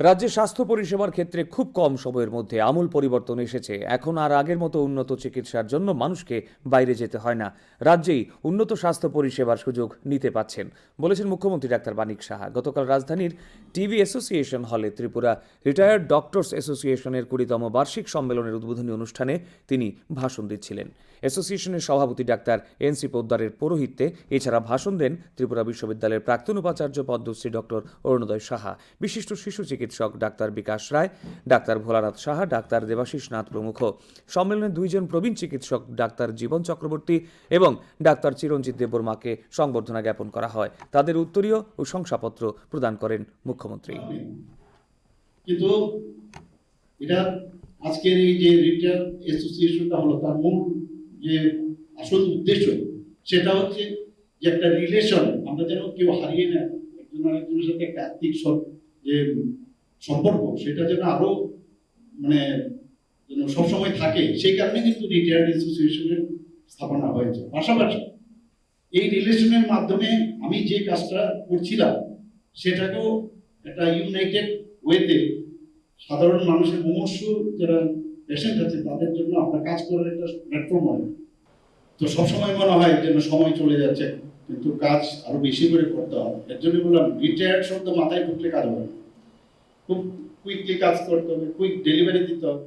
রাজ্যে স্বাস্থ্য পরিষেবার ক্ষেত্রে খুব কম সময়ের মধ্যে আমূল পরিবর্তন এসেছে। এখন আর আগের মতো উন্নত চিকিৎসার জন্য মানুষকে বাইরে যেতে হয় না। রাজ্যেই উন্নত স্বাস্থ্য পরিষেবার সুযোগ নিতে পাচ্ছেন, বলেছেন মুখ্যমন্ত্রী ডাক্তার মানিক সাহা। গতকাল রাজধানীর টিভি অ্যাসোসিয়েশন হলে ত্রিপুরা রিটায়ার্ড ডক্টরস অ্যাসোসিয়েশনের কুড়িতম বার্ষিক সম্মেলনের উদ্বোধনী অনুষ্ঠানে তিনি ভাষণ দিচ্ছিলেন। অ্যাসোসিয়েশনের সভাপতি ডাক্তার এনসি পোদ্দারের পৌরোহিত্যে এছাড়া ভাষণ দেন ত্রিপুরা বিশ্ববিদ্যালয়ের প্রাক্তন উপাচার্য পদ্মশ্রী ডক্টর অরুণোদয় সাহা। বিশিষ্ট শিশু চিকিৎসক doctor Bikash Roy, doctor Bholanath Saha, doctor Debashis Nath প্রমুখ। সম্মেলনে দুইজন প্রবীণ চিকিৎসক ডাক্তার জীবন চক্রবর্তী এবং ডাক্তার চিরঞ্জিত দেববর্মাকে সংবর্ধনা জ্ঞাপন করা হয়। তাদের উত্তরীয় ও শংসাপত্র প্রদান করেন মুখ্যমন্ত্রী। কিন্তু এটা আজকের এই যে রিটেল অ্যাসোসিয়েশনটা হলো তার মূল যে আসল উদ্দেশ্য, সেটা হচ্ছে যে একটা রিলেশন, আমরা যেন কেউ হারিয়ে না একজন আরেকজনের সাথে একটা আত্মিক যে সম্পর্ক, সেটা যেন আরও মানে যেন সবসময় থাকে, সেই কারণে কিন্তু রিটায়ার্ড অ্যাসোসিয়েশনের স্থাপনা হয়েছে। পাশাপাশি এই রিলেশনের মাধ্যমে আমি যে কাজটা করছিলাম, সেটাকেও একটা ইউনাইটেড ওয়েতে সাধারণ মানুষের মুমূর্ষ যারা পেশেন্ট আছে, তাদের জন্য আমরা কাজ করার একটা প্ল্যাটফর্ম হয়। তো সবসময় মনে হয় যেন সময় চলে যাচ্ছে, কিন্তু কাজ আরও বেশি করে করতে হবে। এর জন্য বললাম রিটায়ার্ড শব্দ মাথায় ঢুকলে কাজ হবে না। খুব কুইকলি কাজ করতে হবে কুইক ডেলিভারি দিতে হবে।